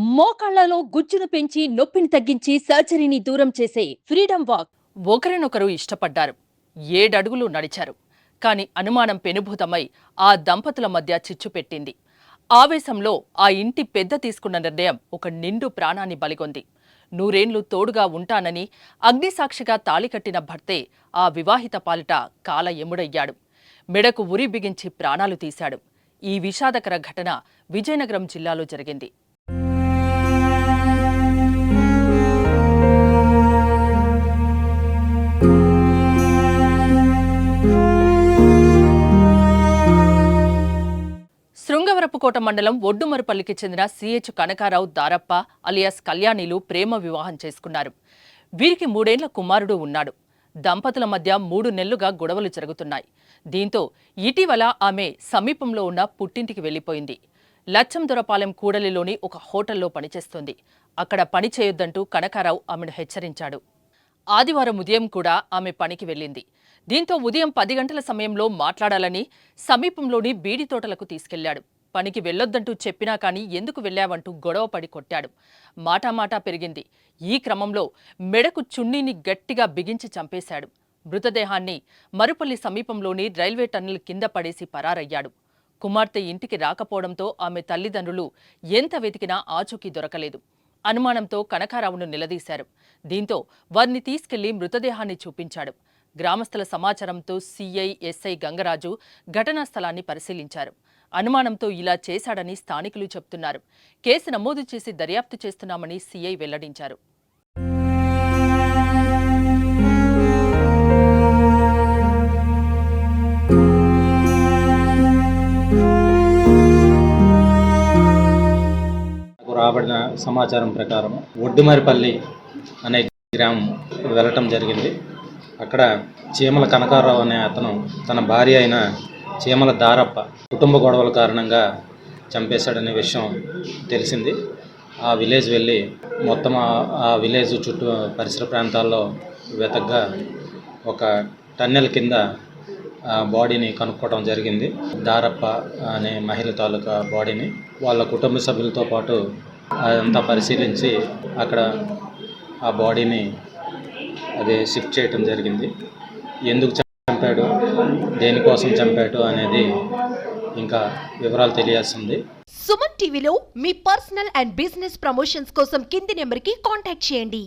మోకాళ్ళలో గుజ్జును పెంచి నొప్పిని తగ్గించి సర్జరీని దూరం చేసే ఫ్రీడమ్ వాక్. ఒకరినొకరు ఇష్టపడ్డారు. ఏడడుగులు నడిచారు. కాని అనుమానం పెనుభూతమై ఆ దంపతుల మధ్య చిచ్చు పెట్టింది. ఆవేశంలో ఆ ఇంటి పెద్ద తీసుకున్న నిర్ణయం ఒక నిండు ప్రాణాన్ని బలిగొంది. నూరేండ్లు తోడుగా ఉంటానని అగ్నిసాక్షిగా తాళి కట్టిన భర్తే ఆ వివాహిత పాలిట కాల ఎముడయ్యాడు మెడకు ఉరి బిగించి ప్రాణాలు తీశాడు. ఈ విషాదకర ఘటన విజయనగరం జిల్లాలో జరిగింది. శృంగవరపుకోట మండలం ఒడ్డుమరుపల్లికి చెందిన సిహెచ్ కనకారావు దారప్ప అలియాస్ కళ్యాణిలు ప్రేమ వివాహం చేసుకున్నారు. వీరికి మూడేండ్ల కుమారుడు ఉన్నాడు. దంపతుల మధ్య మూడు నెలలుగా గొడవలు జరుగుతున్నాయి. దీంతో ఇటీవల ఆమె సమీపంలో ఉన్న పుట్టింటికి వెళ్ళిపోయింది లచ్చందొరపాలెం కూడలిలోని ఒక హోటల్లో పనిచేస్తోంది. అక్కడ పని చేయొద్దంటూ కనకారావు ఆమెను హెచ్చరించాడు. ఆదివారం ఉదయం కూడా ఆమె పనికి వెళ్ళింది. దీంతో ఉదయం పది గంటల సమయంలో మాట్లాడాలని సమీపంలోని బీడి తోటలకు తీసుకెళ్ళాడు. పనికి వెళ్ళొద్దంటూ చెప్పినా కానీ ఎందుకు వెళ్ళావంటూ గొడవ పడి కొట్టాడు. మాటామాటా పెరిగింది. ఈ క్రమంలో మెడకు చున్నీని గట్టిగా బిగించి చంపేశాడు. మృతదేహాన్ని మరుపల్లి సమీపంలోని రైల్వే టన్నెల్ కింద పడేసి పరారయ్యాడు. కుమార్తె ఇంటికి రాకపోవడంతో ఆమె తల్లిదండ్రులు ఎంత వెతికినా ఆచూకీ దొరకలేదు. అనుమానంతో కనకారావును నిలదీశారు. దీంతో వారిని తీసుకెళ్ళి మృతదేహాన్ని చూపించాడు. గ్రామస్తుల సమాచారంతో సీఐ ఎస్ఐ గంగరాజు ఘటనా స్థలాన్ని పరిశీలించారు. అనుమానంతో ఇలా చేశాడని స్థానికులు చెబుతున్నారు కేసు నమోదు చేసి దర్యాప్తు చేస్తున్నామని సీఐ వెల్లడించారు. రాబడిన సమాచారం ప్రకారం ఒడ్డుమరిపల్లి అనే గ్రామం వెళ్ళటం జరిగింది. అక్కడ చీమల కనకారావు అనే అతను తన భార్య అయిన చీమల దారప్ప కుటుంబ గొడవల కారణంగా చంపేశాడనే విషయం తెలిసింది. ఆ విలేజ్ వెళ్ళి మొత్తం ఆ- విలేజ్ చుట్టూ పరిసర ప్రాంతాల్లో వెతగ్గా ఒక టన్నెల్ కింద ఆ బాడీని కనుక్కోవడం జరిగింది. దారప్ప అనే మహిళ తాలూకా బాడీని వాళ్ళ కుటుంబ సభ్యులతో పాటు అదంతా పరిశీలించి అక్కడ ఆ బాడీని అదే షిఫ్ట్ చేయటం జరిగింది. ఎందుకు చంపాడు? దేనికోసం చంపాడు అనేది ఇంకా వివరాలు తెలియాల్సింది. సుమన్ టీవీలో మీ పర్సనల్ అండ్ బిజినెస్ ప్రమోషన్స్ కోసం కింది నెంబర్కి కాంటాక్ట్ చేయండి.